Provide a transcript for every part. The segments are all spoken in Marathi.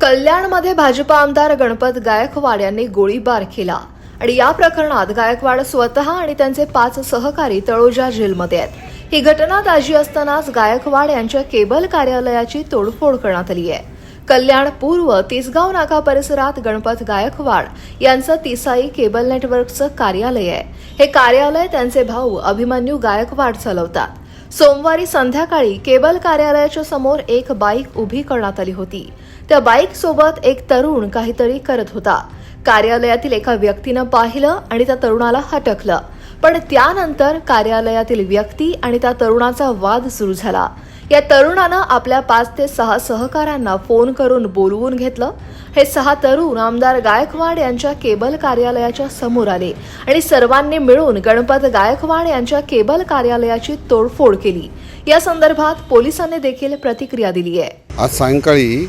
कल्याणमध्ये भाजपा आमदार गणपत गायकवाड यांनी गोळीबार केला. आणि या प्रकरणात गायकवाड स्वतः आणि त्यांचे पाच सहकारी तळोजा जेलमध्ये आहेत. ही घटना ताजी असतानाच गायकवाड यांच्या केबल कार्यालयाची तोडफोड करण्यात आली आहे. कल्याण पूर्व तिसगाव नाका परिसरात गणपत गायकवाड यांचं तिसाई केबल नेटवर्कचं कार्यालय आहे. हे कार्यालय त्यांचे भाऊ अभिमन्यू गायकवाड चालवतात. सोमवारी संध्याकाळी केबल कार्यालयाच्या समोर एक बाईक उभी करण्यात आली होती. त्या बाईक सोबत एक तरुण काहीतरी करत होता. कार्यालयातील एका व्यक्तीनं पाहिलं आणि त्या तरुणाला हटकलं. पण त्यानंतर कार्यालयातील व्यक्ती आणि त्या तरुणाचा वाद सुरू झाला. या तरुणानं आपल्या पाच ते सहा सहकाऱ्यांना फोन करून बोलवून घेतलं. हे सहा तरुण आमदार गायकवाड यांच्या केबल कार्यालयाच्या समोर आले आणि सर्वांनी मिळून गणपत गायकवाड यांच्या केबल कार्यालयाची तोडफोड केली. या संदर्भात पोलिसांनी देखील प्रतिक्रिया दिली आहे. आज सायंकाळी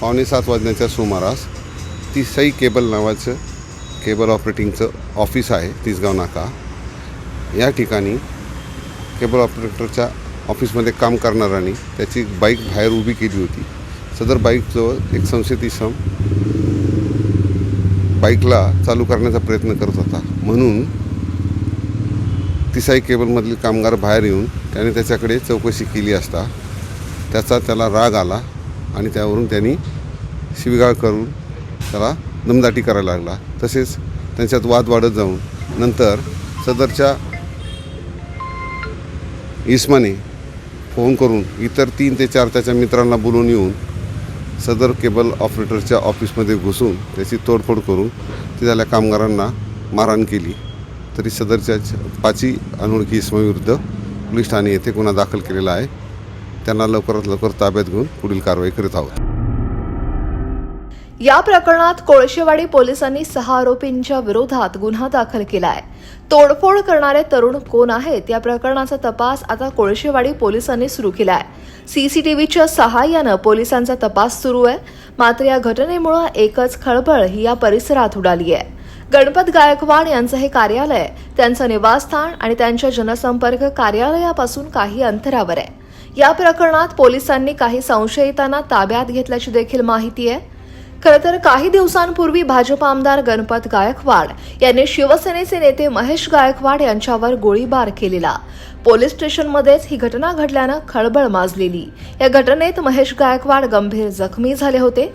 पावणे सात वाजण्याच्या सुमारास ती सई केबल नावाचं केबल ऑपरेटिंगचं ऑफिस आहे तिसगाव नाका. या ठिकाणी केबल ऑपरेटरच्या ऑफिसमध्ये काम करणाऱ्यांनी त्याची बाईक बाहेर उभी केली होती. सदर बाईकजवळ एक संशयित इसम बाईकला चालू करण्याचा प्रयत्न करत होता. म्हणून तिसाई केबलमधील कामगार बाहेर येऊन त्याने त्याच्याकडे चौकशी केली असता त्याचा त्याला राग आला आणि त्यावरून त्यांनी शिवीगाळ करून त्याला दमदाटी करायला लागला. तसेच त्यांच्यात वाद वाढत जाऊन नंतर सदरच्या इस्माने फोन करून इतर तीन ते चार त्याच्या मित्रांना बोलून येऊन सदर केबल ऑपरेटरच्या ऑफिसमध्ये घुसून त्याची तोडफोड करून तिथल्या कामगारांना मारहाण केली. तरी सदरच्या पाचही अनोळखी इसमाविरुद्ध पोलीस ठाणे येथे गुन्हा दाखल केलेला आहे. त्यांना लवकरात लवकर ताब्यात घेऊन पुढील कारवाई करीत आहोत. या प्रकरणात कोळशेवाडी पोलिसांनी सहा आरोपींच्या विरोधात गुन्हा दाखल केला आहे तोडफोड करणारे तरुण कोण आहेत या प्रकरणाचा तपास आता कोळशेवाडी पोलिसांनी सुरू केला आहे सीसीटीव्हीच्या सहाय्यानं पोलिसांचा तपास सुरू आहे. मात्र या घटनेमुळे एकच खळबळ ही या परिसरात उडाली आहे. गणपत गायकवाड यांचं हे कार्यालय त्यांचं निवासस्थान आणि त्यांच्या जनसंपर्क कार्यालयापासून काही अंतरावर आहे. या प्रकरणात पोलिसांनी काही संशयितांना ताब्यात घेतल्याची देखील माहिती आहे. खरं तर काही दिवसांपूर्वी भाजप आमदार गणपत गायकवाड यांनी शिवसेनेचे नेते महेश गायकवाड यांच्यावर गोळीबार केलेला. पोलीस स्टेशनमध्येच ही घटना घडल्यानं खळबळ माजलेली. या घटनेत महेश गायकवाड गंभीर जखमी झाले होते.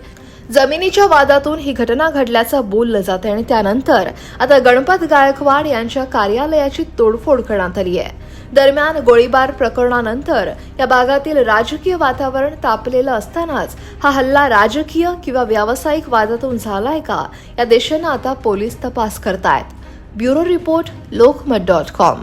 जमिनीच्या वादातून ही घटना घडल्याचं बोललं जातं आणि त्यानंतर आता गणपत गायकवाड यांच्या कार्यालयाची तोडफोड करण्यात आली आहे. दरम्यान गोळीबार प्रकरणानंतर या भागातील राजकीय वातावरण तापलेलं असतानाच हा हल्ला राजकीय किंवा व्यावसायिक वादातून झालाय का? या दिशेनं आता पोलीस तपास करतायत. Bureau report Lokmat dot com.